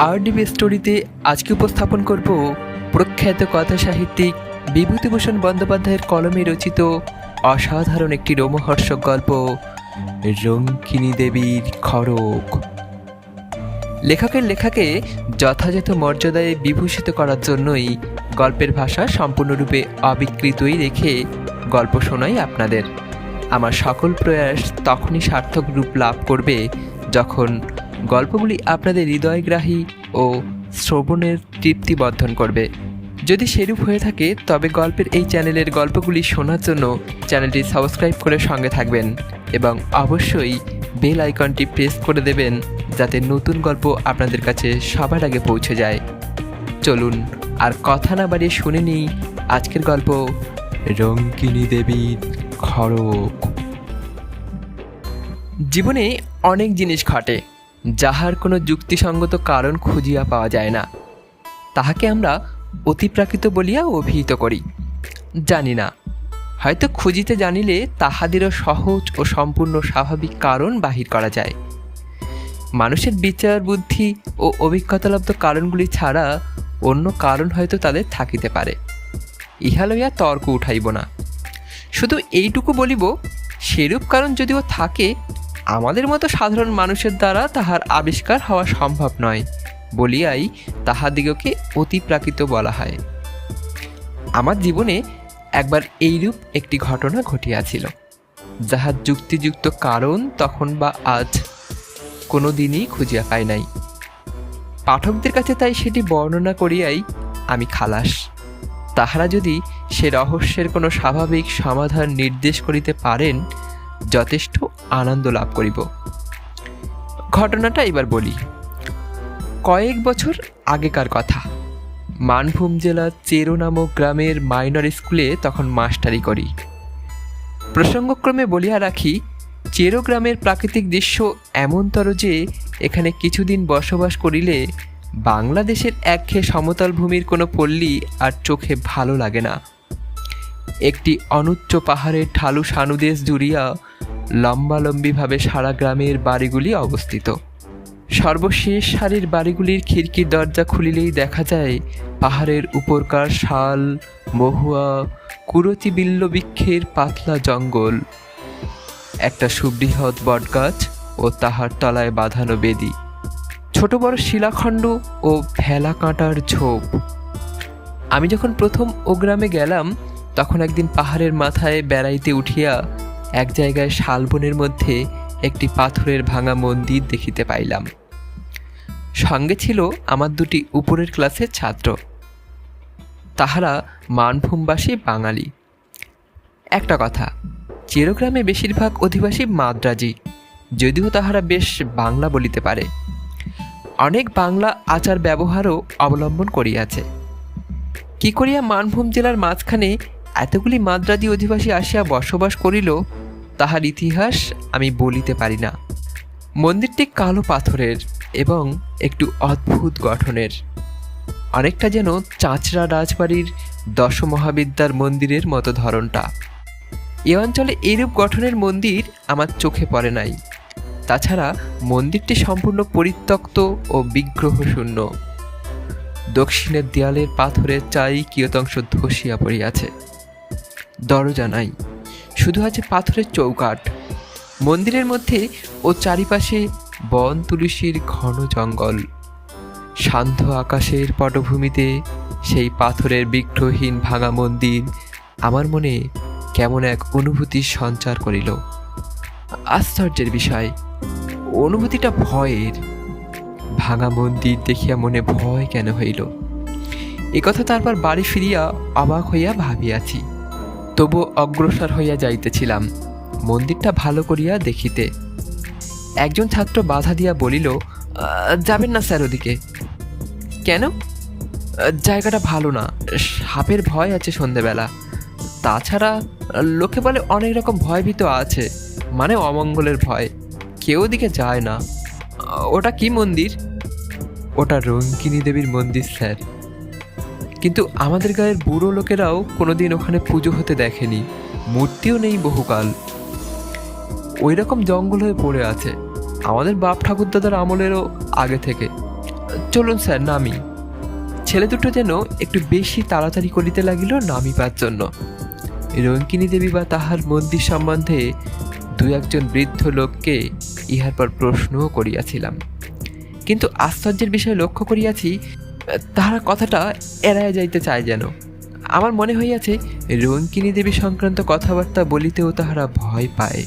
RDB স্টোরিতে আজকে উপস্থাপন করব প্রখ্যাত কথা সাহিত্যিক বিভূতিভূষণ বন্দ্যোপাধ্যায়ের কলমে রচিত অসাধারণ একটি রোমহর্ষক গল্প, রঙ্কিনী দেবীর খড়ক লেখকের লেখাকে যথাযথ মর্যাদায় বিভূষিত করার জন্যই গল্পের ভাষা সম্পূর্ণরূপে অবিকৃতই রেখে গল্প শোনাই আপনাদের। আমার সকল প্রয়াস তখনই সার্থক রূপ লাভ করবে যখন গল্পগুলি আপনাদের হৃদয়গ্রাহী ও শ্রবণের তৃপ্তি বর্ধন করবে। যদি সেরূপ হয়ে থাকে, তবে গল্পের এই চ্যানেলের গল্পগুলি শোনার জন্য চ্যানেলটি সাবস্ক্রাইব করে সঙ্গে থাকবেন এবং অবশ্যই বেল আইকনটি প্রেস করে দেবেন যাতে নতুন গল্প আপনাদের কাছে সবার আগে পৌঁছে যায়। চলুন, আর কথা না বাড়িয়ে শুনে নিই আজকের গল্প রঙ্কিনী দেবীর খড়ক জীবনে অনেক জিনিস ঘটে। যাহার কোনো যুক্তিসঙ্গত কারণ খুঁজিয়া পাওয়া যায় না, তাহাকে আমরা অতিপ্রাকৃত বলিয়া অভিহিত করি। জানি না, হয়তো খুঁজিতে জানিলে তাহাদেরও সহজ ও সম্পূর্ণ স্বাভাবিক কারণ বাহির করা যায়। মানুষের বিচার, বুদ্ধি ও অভিজ্ঞতালব্ধ কারণগুলি ছাড়া অন্য কারণ হয়তো তাদের থাকিতে পারে। ইহা লইয়া তর্ক উঠাইব না। শুধু এইটুকু বলিব, সেরূপ কারণ যদিও থাকে আমাদের মতো সাধারণ মানুষের দ্বারা তাহার আবিষ্কার হওয়া সম্ভব নয়, বলিয়াই তাহাদিগকে অতিপ্রাকৃত বলা হয়। আমার জীবনে একবার এইরূপ একটি ঘটনা ঘটিয়াছিল যাহার যুক্তিযুক্ত কারণ তখন বা আজ কোনো দিনই খুঁজিয়া পাই নাই। পাঠকদের কাছে তাই সেটি বর্ণনা করিয়াই আমি খালাস। তাহারা যদি সে রহস্যের কোনো স্বাভাবিক সমাধান নির্দেশ করিতে পারেন যথেষ্ট আনন্দ লাভ করিব। ঘটনাটা এবার বলি। কয়েক বছর আগেকার কথা। মানভূম জেলার চেরো নামক গ্রামের মাইনর স্কুলে তখন মাস্টারি করি। প্রসঙ্গক্রমে বলিয়া রাখি, চেরো গ্রামের প্রাকৃতিক দৃশ্য এমনতর যে, এখানে কিছুদিন বসবাস করিলে বাংলাদেশের একঘেয়ে সমতল ভূমির কোনো পল্লী আর চোখে ভালো লাগে না। একটি অনুচ্চ পাহাড়ের ঠালু সানুদেশ জুড়িয়া লম্বালম্বিভাবে সারা গ্রামের বাড়িগুলি অবস্থিত। সর্বশেষ সারির বাড়িগুলির খিড়কির দরজা খুলিলেই দেখা যায়, পাহাড়ের উপরকার শাল, মহুয়া কুরতি বিল্ল বৃক্ষের পাতলা জঙ্গল। একটা সুবৃহৎ বটগাছ ও তাহার তলায় বাঁধানো বেদি। ছোট বড় শিলাখণ্ড ও ভেলা কাঁটার ঝোপ। আমি যখন প্রথম ও গ্রামে গেলাম, তখন একদিন পাহাড়ের মাথায় বেড়াইতে উঠিয়া এক জায়গায় শালবনের মধ্যে একটি পাথরের ভাঙা মন্দির দেখিতে পাইলাম। সঙ্গে ছিল আমার দুটি উপরের ক্লাসের ছাত্র। তাহারা মানভূমবাসী বাঙালি। একটা কথা, চিরগ্রামে বেশিরভাগ অধিবাসী মাদ্রাজি, যদিও তাহারা বেশ বাংলা বলিতে পারে। অনেক বাংলা আচার ব্যবহারও অবলম্বন করিয়াছে। কি করিয়া মানভূম জেলার মাঝখানে এতগুলি মাদ্রাজি অধিবাসী আসিয়া বসবাস করিল তাহার ইতিহাস আমি বলিতে পারি না। মন্দিরটি কালো পাথরের এবং একটু অদ্ভুত গঠনের। অনেকটা যেন চাঁচড়া রাজবাড়ির দশমহাবিদ্যার মন্দিরের মতো ধরনটা। এ অঞ্চলে এরূপ গঠনের মন্দির আমার চোখে পড়ে নাই। তাছাড়া মন্দিরটি সম্পূর্ণ পরিত্যক্ত ও বিগ্রহশূন্য। দক্ষিণের দেয়ালের পাথরের চাই কিয়তংশ ধসিয়া পড়িয়াছে। দরজা নাই। শুধু আছে পাথরের চৌকাঠ। মন্দিরের মধ্যে ও চারিপাশে বন তুলসীর ঘন জঙ্গল। শান্ত আকাশের পটভূমিতে সেই পাথরের বিগ্রহহীন ভাঙা মন্দির আমার মনে কেমন এক অনুভূতির সঞ্চার করিল। আশ্চর্যের বিষয়, অনুভূতিটা ভয়ের। ভাঙা মন্দির দেখিয়া মনে ভয় কেন হইল? একথা তারপর বাড়ি ফিরিয়া অবাক হইয়া ভাবিয়াছি। তবু অগ্রসর হইয়া যাইতেছিলাম। মন্দিরটা ভালো করিয়া দেখিতে। একজন ছাত্র বাধা দিয়া বলিল যাবেন না স্যার ওদিকে। কেন? জায়গাটা ভালো না। সাপের ভয় আছে সন্ধেবেলা। তাছাড়া লোকে বলে অনেক রকম ভয়ভীত আছে মানে অমঙ্গলের ভয়। কেউ ওদিকে যায় না। ওটা কি মন্দির? ওটা রঙ্কিনী দেবীর মন্দির, স্যার। কিন্তু আমাদের গায়ের বুড়ো লোকেরাও কোনোদিন ওখানে পুজো হতে দেখেনি। মূর্তিও নেই বহুকাল। ওই রকম জঙ্গল হয়ে পড়ে আছে। আমাদের বাপ ঠাকুরদাদার আমলেরও আগে থেকে। চলুন স্যার, নামি। ছেলে দুটো যেন একটু বেশি তাড়াতাড়ি করিতে লাগিল নামিবার জন্য। রঙ্কিনী দেবী বা তাহার মন্দির সম্বন্ধে দু একজন বৃদ্ধ লোককে ইহার পর প্রশ্নও করিয়াছিলাম। কিন্তু আশ্চর্যের বিষয়ে লক্ষ্য করিয়াছি তাহারা কথাটা এড়াইয়া যাইতে চায় যেন। আমার মনে হইয়াছে, রঙ্কিনী দেবী সংক্রান্ত কথাবার্তা বলিতেও তাহারা ভয় পায়।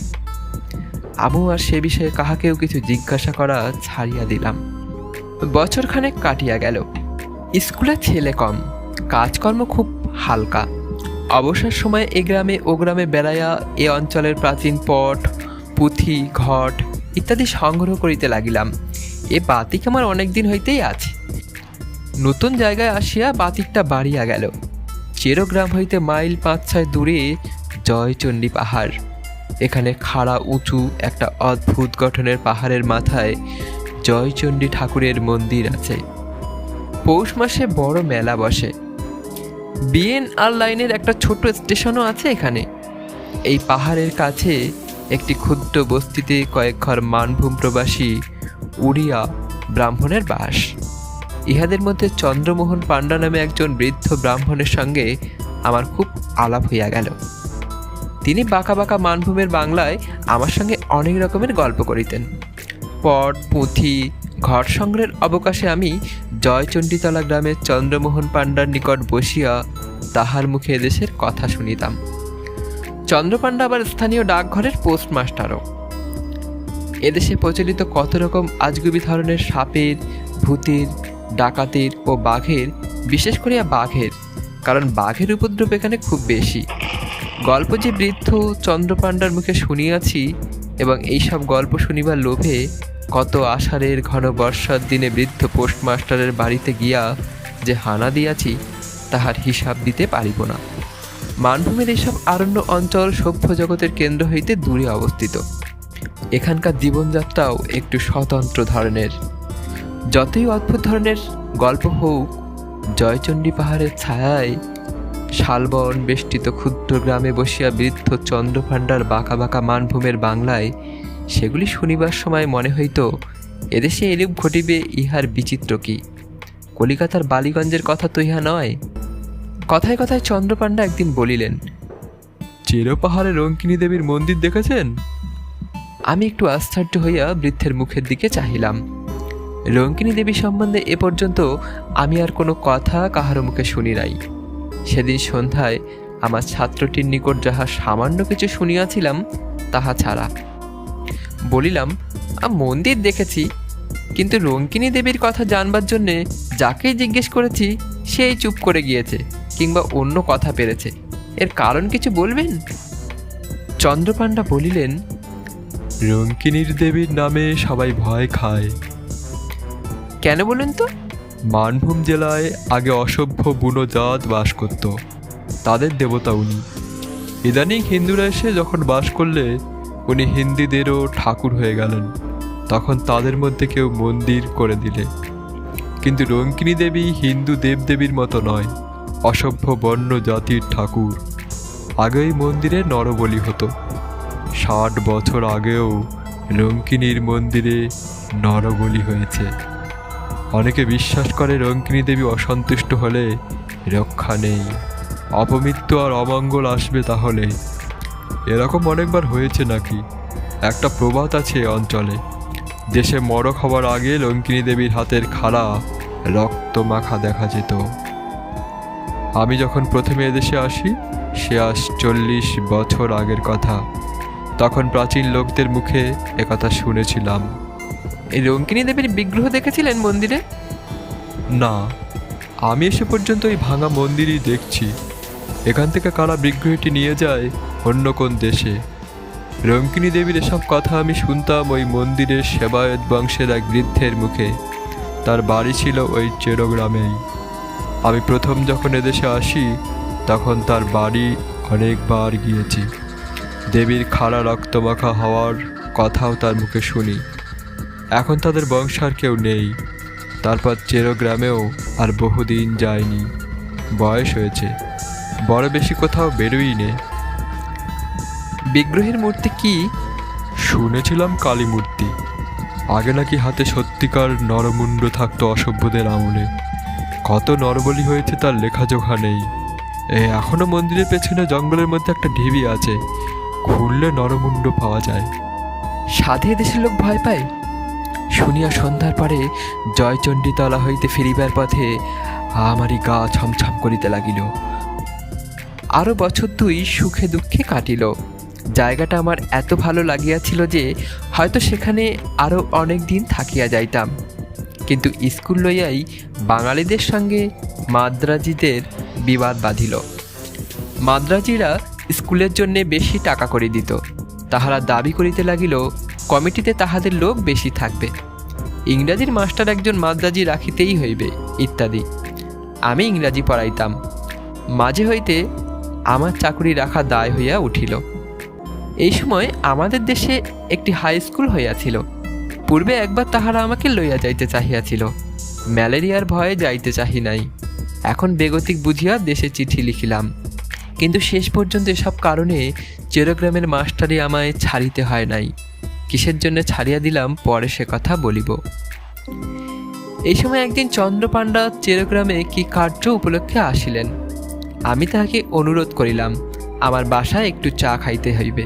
আবু আর সে বিষয়ে কাহাকেও কিছু জিজ্ঞাসা করা ছাড়িয়া দিলাম। বছরখানেক কাটিয়া গেল। স্কুলে ছেলে কম, কাজকর্ম খুব হালকা। অবসর সময় এ গ্রামে ও গ্রামে বেড়াইয়া এ অঞ্চলের প্রাচীন পট, পুঁথি, ঘট ইত্যাদি সংগ্রহ করিতে লাগিলাম। এ বাতিক আমার অনেক দিন হইতেই আছে। নতুন জায়গায় আসিয়া বাতিকটা বাড়িয়া গেল। চেরোগ্রাম হইতে মাইল পাঁচ ছয় দূরে জয়চণ্ডী পাহাড়। এখানে খাড়া উঁচু একটা অদ্ভুত গঠনের পাহাড়ের মাথায় জয়চণ্ডী ঠাকুরের মন্দির আছে। পৌষ মাসে বড় মেলা বসে। বিএনআর লাইনের একটা ছোট স্টেশনও আছে এখানে। এই পাহাড়ের কাছে একটি ক্ষুদ্র বস্তিতে কয়েক ঘর মানভূম প্রবাসী উড়িয়া ব্রাহ্মণের বাস। ইহাদের মধ্যে চন্দ্রমোহন পাণ্ডা নামে একজন বৃদ্ধ ব্রাহ্মণের সঙ্গে আমার খুব আলাপ হইয়া গেল। তিনি বাঁকা বাঁকা মানভূমের বাংলায় আমার সঙ্গে অনেক রকমের গল্প করিতেন। পট, পুঁথি, ঘর সংগ্রহের অবকাশে আমি জয়চণ্ডীতলা গ্রামের চন্দ্রমোহন পাণ্ডার নিকট বসিয়া তাহার মুখে এদেশের কথা শুনিতাম। চন্দ্রপাণ্ডা আবার স্থানীয় ডাকঘরের পোস্টমাস্টারও। এদেশে প্রচলিত কত রকম আজগুবি ধরনের সাপের, ভূতের ডাকাতির ও বাঘের, বিশেষ করিয়া বাঘের, কারণ বাঘের উপদ্রব এখানে খুব বেশি। গল্প যে বৃদ্ধ চন্দ্রপাণ্ডার মুখে শুনিয়াছি এবং এইসব গল্প শুনিবার লোভে কত আষাঢ়ের ঘন বর্ষার দিনে বৃদ্ধ পোস্টমাস্টারের বাড়িতে গিয়া যে হানা দিয়াছি, তাহার হিসাব দিতে পারিব না। মানভূমের এইসব আরণ্য অঞ্চল সভ্য জগতের কেন্দ্র হইতে দূরে অবস্থিত। এখানকার জীবনযাত্রাও একটু স্বতন্ত্র ধরনের। যতই অদ্ভুত ধরনের গল্প হোক, জয়চণ্ডী পাহাড়ের ছায়ায় শালবন বেষ্টিত ক্ষুদ্র গ্রামে বসিয়া বৃদ্ধ চন্দ্রভাণ্ডার বাঁকা বাঁকা মানভূমের বাংলায় সেগুলি শুনিবার সময় মনে হইত, এদেশে এরূপ ঘটিবে ইহার বিচিত্র কি? কলিকাতার বালিগঞ্জের কথা তো ইহা নয়। কথায় কথায় চন্দ্রপাণ্ডা একদিন বলিলেন, চেরো পাহাড়ে রঙ্কিনী দেবীর মন্দির দেখেছেন? আমি একটু আশ্চর্য হইয়া বৃদ্ধের মুখের দিকে চাহিলাম। রঙ্কিনী দেবী সম্বন্ধে এ পর্যন্ত আমি আর কোনো কথা কাহারো মুখে শুনি নাই। সেদিন সন্ধ্যায় আমার ছাত্রটির নিকট যাহা সামান্য কিছু শুনিয়াছিলাম, তাহা ছাড়া। বলিলাম মন্দির দেখেছি, কিন্তু রঙ্কিনী দেবীর কথা জানবার জন্যে যাকেই জিজ্ঞেস করেছি, সেই চুপ করে গিয়েছে কিংবা অন্য কথা পেরেছে। এর কারণ কিছু বলবেন? চন্দ্রপাণ্ডা বলিলেন, রঙ্কিনীর দেবীর নামে সবাই ভয় খায়। কেন বলুন তো? মানভূম জেলায় আগে অসভ্য বুনো জাত বাস করত। তাদের দেবতা উনি। ইদানিং হিন্দুরা এসে যখন বাস করলে, উনি হিন্দিদেরও ঠাকুর হয়ে গেলেন। তখন তাদের মধ্যে কেউ মন্দির করে দিলে। কিন্তু রঙ্কিনী দেবী হিন্দু দেবদেবীর মতো নয়, অসভ্য বন্য জাতির ঠাকুর। আগেই মন্দিরে নরবলি হতো। ষাট বছর আগেও রঙ্কিনীর মন্দিরে নরবলি হয়েছে। অনেকে বিশ্বাস করে রঙ্কিনী দেবী অসন্তুষ্ট হলে রক্ষা নেই। অপমৃত্যু আর অমঙ্গল আসবে তাহলে। এরকম অনেকবার হয়েছে নাকি? একটা প্রবাদ আছে অঞ্চলে। দেশে মরক হবার আগে লঙ্কিনী দেবীর হাতের খাড়া রক্ত মাখা দেখা যেত। আমি যখন প্রথমে এদেশে আসি, সে আজ চল্লিশ বছর আগের কথা। তখন প্রাচীন লোকদের মুখে একথা শুনেছিলাম। রঙ্কিনী দেবীর বিগ্রহ দেখেছিলেন মন্দিরে? না, আমি এসে পর্যন্ত এই ভাঙা মন্দিরই দেখছি। এখান থেকে কারা বিগ্রহটি নিয়ে যায়, অন্য কোন দেশে? রঙ্কিনী দেবীর এসব কথা আমি শুনতাম ওই মন্দিরের সেবায়ত বংশের এক বৃদ্ধের মুখে। তার বাড়ি ছিল ওই চেরোগ্রামেই। আমি প্রথম যখন এদেশে আসি, তখন তার বাড়ি অনেকবার গিয়েছি। দেবীর খাড়া রক্তমাখা হওয়ার কথাও তার মুখে শুনি। এখন তাদের বংশ আর কেউ নেই। তারপর চেরোগ্রামেও আর বহুদিন যায়নি। বয়স হয়েছে। বড় বেশি কোথাও বেরোই নে। বিগ্রহের মূর্তি কি? শুনেছিলাম কালী মূর্তি। আগে নাকি হাতে সত্যিকার নরমুণ্ড থাকতো অসভ্যদের আমলে। কত নরবলি হয়েছে তার লেখাজোখা নেই। এ এখনও মন্দিরের পেছনে জঙ্গলের মধ্যে একটা ঢিবি আছে। খুললে নরমুণ্ড পাওয়া যায়। সাধে দেশের লোক ভয় পায়? শুনিয়া সন্ধ্যার পরে জয়চণ্ডীতলা হইতে ফিরিবার পথে আমারই গা ছমছম করিতে লাগিল। আরও বছর দুই সুখে দুঃখে কাটিল। জায়গাটা আমার এত ভালো লাগিয়াছিল যে হয়তো সেখানে আরও অনেক দিন থাকিয়া যাইতাম। কিন্তু স্কুল লইয়াই বাঙালিদের সঙ্গে মাদ্রাজিদের বিবাদ বাঁধিল। মাদ্রাজিরা স্কুলের জন্যে বেশি টাকা করে দিত। তাহারা দাবি করিতে লাগিল কমিটিতে তাহাদের লোক বেশি থাকবে। ইংরাজির মাস্টার একজন মাদ্রাজি রাখিতেই হইবে, ইত্যাদি। আমি ইংরাজি পড়াইতাম। মাঝে হইতে আমার চাকরি রাখা দায় হইয়া উঠিল। এই সময় আমাদের দেশে একটি হাই স্কুল হইয়াছিল। পূর্বে একবার তাহারা আমাকে লইয়া যাইতে চাহিয়াছিল। ম্যালেরিয়ার ভয়ে যাইতে চাহি নাই। এখন বেগতিক বুঝিয়া দেশে চিঠি লিখিলাম। কিন্তু শেষ পর্যন্ত এসব কারণে চেরোগ্রামের মাস্টারই আমায় ছাড়িতে হয় নাই। কিসের জন্য ছাড়িয়া দিলাম, পরে সে কথা বলিব। এই সময় একদিন চন্দ্রপাণ্ডা চেরোগ্রামে কি কার্য উপলক্ষে আসিলেন। আমি তাহাকে অনুরোধ করিলাম, আমার বাসায় একটু চা খাইতে হইবে।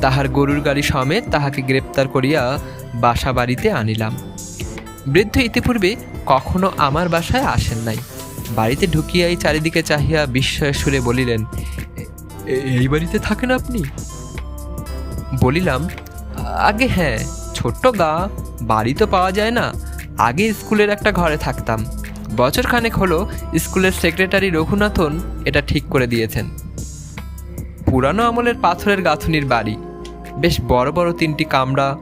তাহার গরুর গাড়ি সমেত তাহাকে গ্রেপ্তার করিয়া বাসা বাড়িতে আনিলাম। বৃদ্ধ ইতিপূর্বে কখনো আমার বাসায় আসেন নাই। বাড়িতে ঢুকিয়াই চারিদিকে চাহিয়া বিস্ময়ের সুরে বলিলেন এই বাড়িতে থাকেন আপনি? বলিলাম আগে হ্যাঁ ছোট্ট গা, বাড়ি তো পাওয়া যায় না। আগে স্কুলের একটা ঘরে থাকতাম। বছর খানেক হলো স্কুলের সেক্রেটারি রঘুনাথন এটা ঠিক করে দিয়েছেন। পুরানো আমলের পাথরের গাঁথুনির বাড়ি, বেশ বড় বড় তিনটি কামরা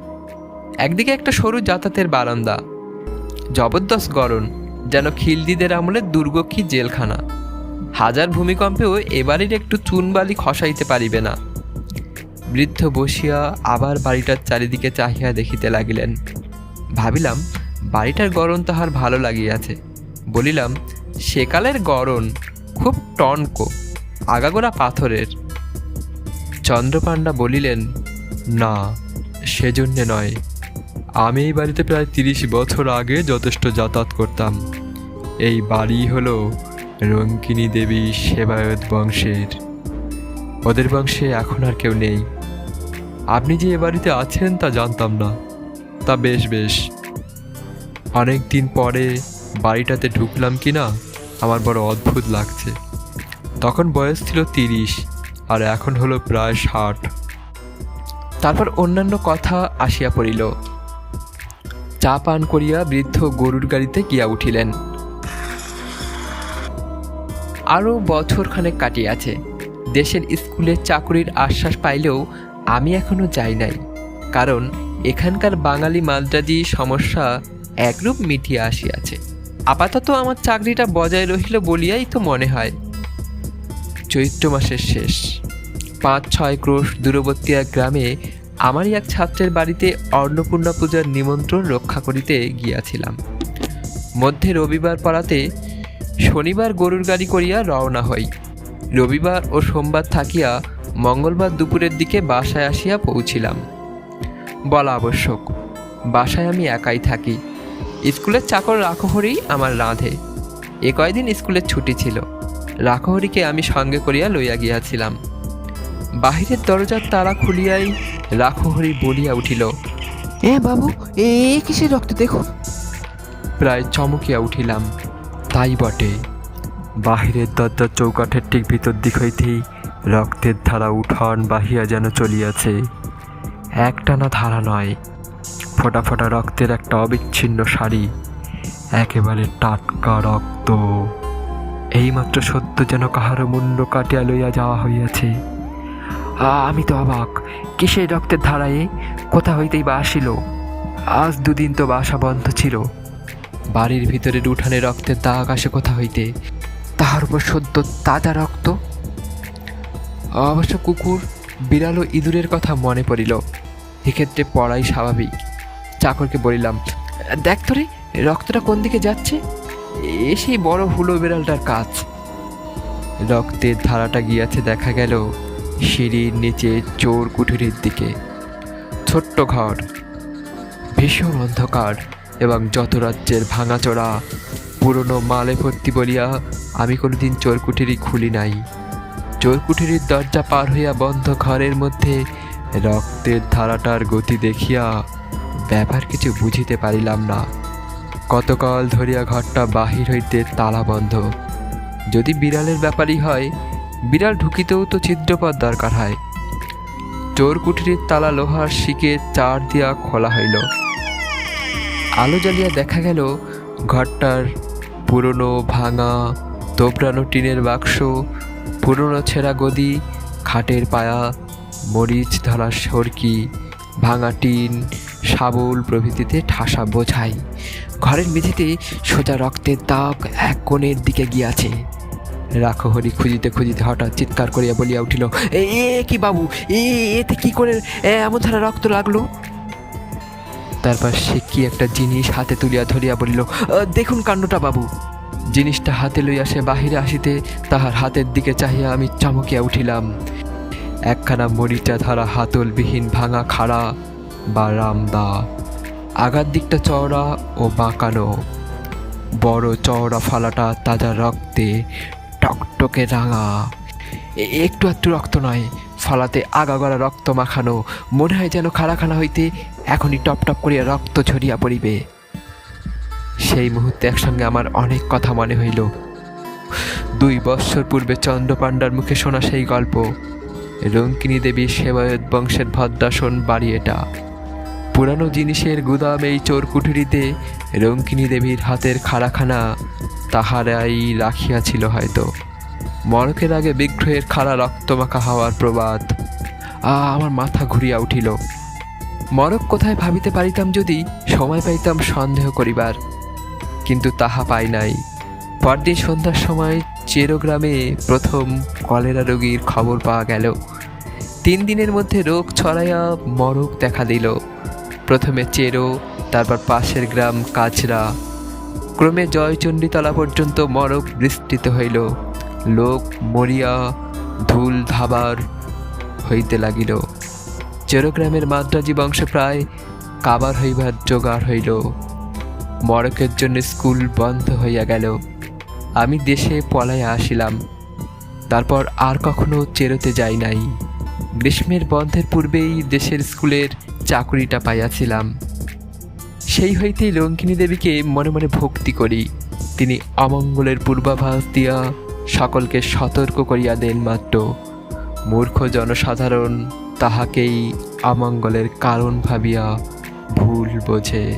একদিকে একটা সরু যাতায়াতের বারান্দা, জবরদস্ত গরম যেন খিলদিদের আমলের দুর্গ কি জেলখানা। হাজার ভূমিকম্পেও এবারের একটু চুনবালি খসাইতে পারিবে না। বৃদ্ধ বসিয়া আবার বাড়িটার চারিদিকে চাহিয়া দেখিতে লাগিলেন। ভাবিলাম, বাড়িটার গরম তাহার ভালো লাগিয়াছে। বলিলাম সেকালের গরম খুব টনকো, আগাগোড়া পাথরের। চন্দ্রপাণ্ডা বলিলেন, না, সেজন্যে নয়। আমি এই বাড়িতে প্রায় তিরিশ বছর আগে যথেষ্ট যাতায়াত করতাম। এই বাড়ি হলো রঙ্কিনী দেবী সেবায়ত বংশের। ওদের বংশে এখন আর কেউ নেই। আপনি যে এ বাড়িতে আছেন তা জানতাম না। তা বেশ বেশ। অনেক দিন পরে বাড়িটাতে ঢুকলাম কি না আমার বড় অদ্ভুত লাগছে। তখন বয়স ছিল তিরিশ, আর এখন হলো প্রায় ষাট। তারপর অন্যান্য কথা আসিয়া পড়িল। চা পান করিয়া বৃদ্ধ গরুর গাড়িতে গিয়া উঠিলেন। আরও বছরখানেক কাটিয়াছে। দেশের স্কুলের চাকুরির আশ্বাস পাইলেও আমি এখনও যাই নাই, কারণ এখানকার বাঙালি মাদ্রাজি সমস্যা একরূপ মিটিয়ে আসিয়াছে। আপাতত আমার চাকরিটা বজায় রহিল বলিয়াই তো মনে হয়। চৈত্র মাসের শেষ। পাঁচ ছয় ক্রোশ দূরবর্তী এক গ্রামে আমারই এক ছাত্রের বাড়িতে অন্নপূর্ণা পূজার নিমন্ত্রণ রক্ষা করিতে গিয়াছিলাম। মধ্যে রবিবার পড়াতে শনিবার গরুর গাড়ি করিয়া রওনা হই। রবিবার ও সোমবার থাকিয়া মঙ্গলবার দুপুরের দিকে বাসায় আসিয়া পৌঁছিলাম। বলা আবশ্যক বাসায় আমি একাই থাকি। স্কুলের চাকর রাখহরি আমার রাঁধে। এ কয়দিন স্কুলের ছুটি ছিল। রাখহরিকে আমি সঙ্গে করিয়া লইয়া গিয়াছিলাম। বাহিরের দরজার তালা খুলিয়াই রাখহরি বলিয়া উঠিল এ বাবু এ কিসের রক্ত দেখুন? প্রায় চমকিয়া উঠিলাম। তাই বটে বাহিরের দরজার চৌকাঠের ঠিক ভিতর দিক হইতেই রক্তের ধারা উঠান বাহিয়া যেন চলিয়াছে। একটানা ধারা নয়, ফোটা ফোটা রক্তের একটা অবিচ্ছিন্ন শাড়ি একেবারে টাটকা রক্ত। এইমাত্র সত্য যেন কাহারও মুন্ড কাটিয়া লইয়া যাওয়া হইয়াছে। আমি তো অবাক, কিসের রক্তের ধারায়? কোথা হইতেই বা আসিল? আজ দুদিন তো বাসা বন্ধ ছিল। বাড়ির ভিতরের উঠানে রক্তের দাগ আসে কোথা হইতে? তাহার উপর সদ্য তাজা রক্ত? অবশ্য কুকুর বিড়াল ও ইঁদুরের কথা মনে পড়িল। এক্ষেত্রে পড়াই স্বাভাবিক। চাকরকে বলিলাম, দেখ তো রে রক্তটা কোন দিকে যাচ্ছে? এ সেই বড় হুলো বিড়ালটার কাজ রক্তের ধারাটা গিয়াছে দেখা গেল সিঁড়ির নিচে চোর কুঠুরির দিকে। ছোট্ট ঘর, ভীষণ অন্ধকার এবং যত রাজ্যের ভাঙাচোরা, পুরনো মালে ভর্তি বলিয়া আমি কোনোদিন চোর কুঠুরি খুলি নাই। চোরকুটিরির দরজা পার হইয়া বন্ধ ঘরের মধ্যে রক্তের ধারাটার গতি দেখিয়া ব্যাপার কিছু বুঝিতে পারিলাম না। কতকাল ধরিয়া ঘরটা বাহির হইতে তালা বন্ধ। যদি বিড়ালের ব্যাপারই হয়, বিড়াল ঢুকিতেও তো ছিদ্রপথ দরকার হয়। চোর কুঠিরির তালা লোহার শিকে চার দিয়া খোলা হইল। আলো জ্বালিয়া দেখা গেল, ঘরটার পুরনো ভাঙা তোবড়ানো টিনের বাক্স পুরনো ছেঁড়া গদি খাটের পায়া মরিচ ধরা সরকি ভাঙা টিন শাবল প্রভৃতিতে ঠাসা বোঝাই। ঘরের মেঝেতে সোজা রক্তের দাগ এক কোণের দিকে গিয়াছে। রাখহরি খুঁজিতে খুঁজিতে হঠাৎ চিৎকার করিয়া বলিয়া উঠিল এ কি বাবু? এ এতে কি করে এমন ধারা রক্ত লাগল? তারপর সে কি একটা জিনিস হাতে তুলিয়া ধরিয়া বলিল "আ, দেখুন কাণ্ডটা বাবু। জিনিসটা হাতে লইয়া সে বাহিরে আসিতে তাহার হাতের দিকে চাহিয়া আমি চমকিয়া উঠিলাম। একখানা মরিচা ধরা হাতলবিহীন ভাঙা খাড়া বা রামদা আগার দিকটা চওড়া ও বাঁকানো। বড় চওড়া ফালাটা তাজা রক্তে টকটকে রাঙা। একটু একটু রক্ত নয়, ফালাতে আগাগড়া রক্ত মাখানো। মনে হয় যেন খাড়াখানা হইতে এখনই টপ টপ করিয়া রক্ত ছড়িয়া পড়িবে। সেই মুহূর্তে একসঙ্গে আমার অনেক কথা মনে হইল। দুই বৎসর পূর্বে চন্দ্রপাণ্ডার মুখে শোনা সেই গল্প, রঙ্কিনী দেবী সেবায়ত বংশের ভদ্রাসন বাড়ি এটা। পুরানো জিনিসের গুদাম এই চোর কুঠুরিতে রঙ্কিনী দেবীর হাতের খাড়াখানা তাহারাই রাখিয়াছিল হয়তো। মরকের আগে বিগ্রহের খাড়া রক্তমাখা হওয়ার প্রবাদ, আ, আমার মাথা ঘুরিয়া উঠিল। মরক কোথায় ভাবিতে পারিতাম যদি সময় পাইতাম সন্দেহ করিবার। কিন্তু তাহা পাই নাই। পরদিন সন্ধ্যার সময় চেরোগ্রামে প্রথম কলেরা রোগীর খবর পাওয়া গেল। তিন দিনের মধ্যে রোগ ছড়াইয়া মরক দেখা দিল। প্রথমে চেরো, তারপর পাশের গ্রাম কাছরা ক্রমে জয়চণ্ডীতলা পর্যন্ত মরক বিস্তৃত হইল। লোক মরিয়া, ধুল ধাবার হইতে লাগিল। চেরোগ্রামের মাদ্রাজি বংশ প্রায় কাবার হইবার জোগাড় হইল। মরকের জন্য স্কুল বন্ধ হইয়া গেল। আমি দেশে পলাইয়া আসিলাম। তারপর আর কখনো চেরোতে যাই নাই। গ্রীষ্মের বন্ধের পূর্বেই দেশের স্কুলের চাকুরিটা পাইয়াছিলাম। সেই হইতেই লঙ্কিনী দেবীকে মনে মনে ভক্তি করি। তিনি অমঙ্গলের পূর্বাভাস দিয়া সকলকে সতর্ক করিয়া দেন মাত্র। মূর্খ জনসাধারণ তাহাকেই অমঙ্গলের কারণ ভাবিয়া ভুল বোঝে।